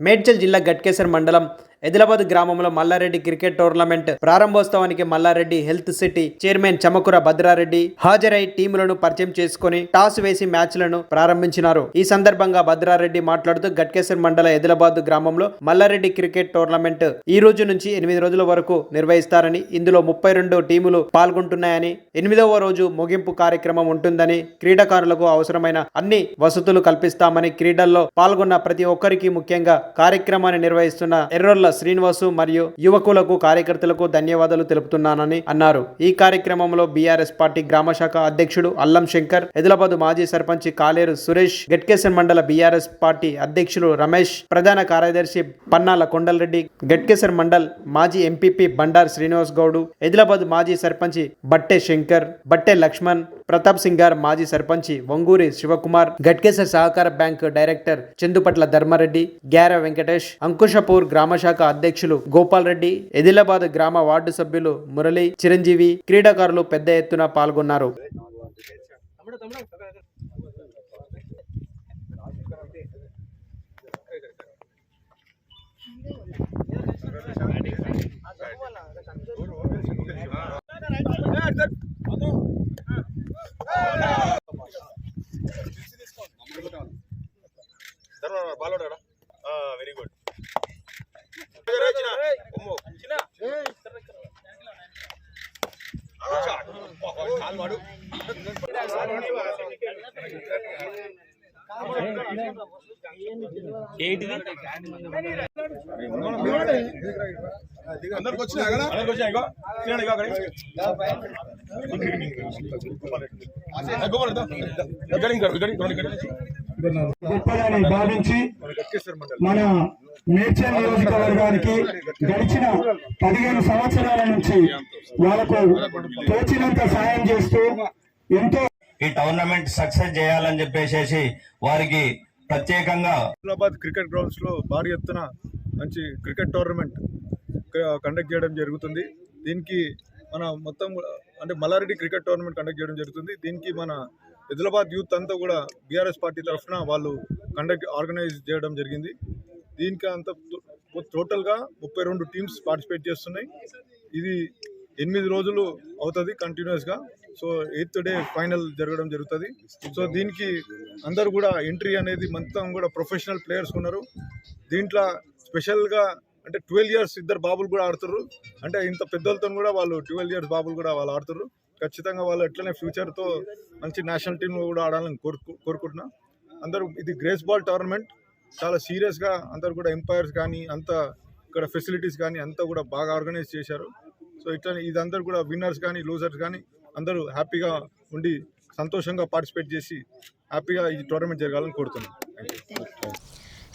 మేడ్చల్ జిల్లా గట్కేసర్ మండలం ఆదిలాబాద్ గ్రామంలో మల్లారెడ్డి క్రికెట్ టోర్నమెంట్ ప్రారంభోత్సవానికి Mallareddy health city chairman Chamakura Bhadrareddy హాజరై టీములను పరిచయం చేసుకుని టాస్ వేసి మ్యాచ్లను ప్రారంభించినారు. ఈ సందర్భంగా భద్రారెడ్డి మాట్లాడుతూ గట్కేశ్వర్ మండల ఎదిలాబాద్ గ్రామంలో మల్లారెడ్డి క్రికెట్ టోర్నమెంట్ ఈ రోజు నుంచి ఎనిమిది రోజుల వరకు నిర్వహిస్తారని ఇందులో ముప్పై రెండు టీములు పాల్గొంటున్నాయని ఎనిమిదవ రోజు ముగింపు కార్యక్రమం ఉంటుందని క్రీడాకారులకు అవసరమైన అన్ని వసతులు కల్పిస్తామని క్రీడల్లో పాల్గొన్న ప్రతి ఒక్కరికి ముఖ్యంగా కార్యక్రమాన్ని నిర్వహిస్తున్న ఎర్రొల్ల శ్రీనివాసు మరియు యువకులకు కార్యకర్తలకు ధన్యవాదాలు తెలుపుతున్నానని అన్నారు. ఈ కార్యక్రమంలో బీఆర్ఎస్ పార్టీ గ్రామ శాఖ అధ్యక్షుడు అల్లం శంకర్ ఎదిలాబాద్ మాజీ సర్పంచ్ కాలేరు సురేష్ గట్కేసర్ మండల బీఆర్ఎస్ పార్టీ అధ్యక్షులు రమేష్ ప్రధాన కార్యదర్శి పన్నాల కొండలరెడ్డి గట్కేసర్ మండల్ మాజీ ఎంపీపీ బండార్ శ్రీనివాస్ గౌడు ఎదిలాబాద్ మాజీ సర్పంచ్ బట్టే శంకర్ బట్టే లక్ష్మణ్ ప్రతాప్ సింగ్ గారు మాజీ సర్పంచి వంగూరి శివకుమార్ గట్కేసర్ సహకార బ్యాంక్ డైరెక్టర్ చందుపట్ల ధర్మారెడ్డి గ్యార వెంకటేష్ అంకుశపూర్ గ్రామ శాఖ అధ్యక్షులు గోపాల్ రెడ్డి ఎదిలాబాద్ గ్రామ వార్డు సభ్యులు మురళి చిరంజీవి క్రీడాకారులు పెద్ద ఎత్తున పాల్గొన్నారు. బాలోడా వెరీ గుడ్ అందరికి కదా అందరికి ఇగో తినండి ఇగో ఇక్కడ ఇక్కడ ఇక్కడ గొప్పదని భావించి మన మేడ్చల్ నియోజకవర్గానికి గడిచిన పదిహేను సంవత్సరాల నుంచి వాళ్ళకు తోచినంత సాయం చేస్తూ ఎంతో ఈ టోర్నమెంట్ సక్సెస్ చేయాలని చెప్పేసి వారికి ప్రత్యేకంగా హైదరాబాద్ క్రికెట్ గ్రౌండ్స్లో భారీ ఎత్తున మంచి క్రికెట్ టోర్నమెంట్ కండక్ట్ చేయడం జరుగుతుంది. దీనికి మన మొత్తం అంటే మల్లారెడ్డి క్రికెట్ టోర్నమెంట్ కండక్ట్ చేయడం జరుగుతుంది. దీనికి మన హైదరాబాద్ యూత్ అంతా కూడా బీఆర్ఎస్ పార్టీ తరఫున వాళ్ళు కండక్ట్ ఆర్గనైజ్ చేయడం జరిగింది. దీనికి అంత టోటల్గా ముప్పై రెండు టీమ్స్ పార్టిసిపేట్ చేస్తున్నాయి. ఇది ఎనిమిది రోజులు అవుతుంది కంటిన్యూస్గా సో ఎయిత్ డే ఫైనల్ జరగడం జరుగుతుంది. సో దీనికి అందరు కూడా ఎంట్రీ అనేది మొత్తం కూడా ప్రొఫెషనల్ ప్లేయర్స్ ఉన్నారు. దీంట్లో స్పెషల్గా అంటే ట్వెల్వ్ ఇయర్స్ ఇద్దరు బాబులు కూడా ఆడుతున్నారు అంటే ఇంత పెద్దలతో కూడా వాళ్ళు ట్వెల్వ్ ఇయర్స్ బాబులు కూడా వాళ్ళు ఆడుతుర్రు. ఖచ్చితంగా వాళ్ళు ఎట్లనే ఫ్యూచర్తో మంచి నేషనల్ టీంలో కూడా ఆడాలని కోరుకు కోరుకుంటున్నా. అందరూ ఇది గ్రేస్ బాల్ టోర్నమెంట్ చాలా సీరియస్గా అందరూ కూడా ఎంపైర్స్ కానీ అంత ఇక్కడ ఫెసిలిటీస్ కానీ అంతా కూడా బాగా ఆర్గనైజ్ చేశారు. సో ఇట్లా ఇదందరూ కూడా విన్నర్స్ కానీ లూజర్స్ కానీ అందరూ హ్యాపీగా ఉండి సంతోషంగా పార్టిసిపేట్ చేసి హ్యాపీగా ఈ టోర్నమెంట్ జరగాలని కోరుతున్నాను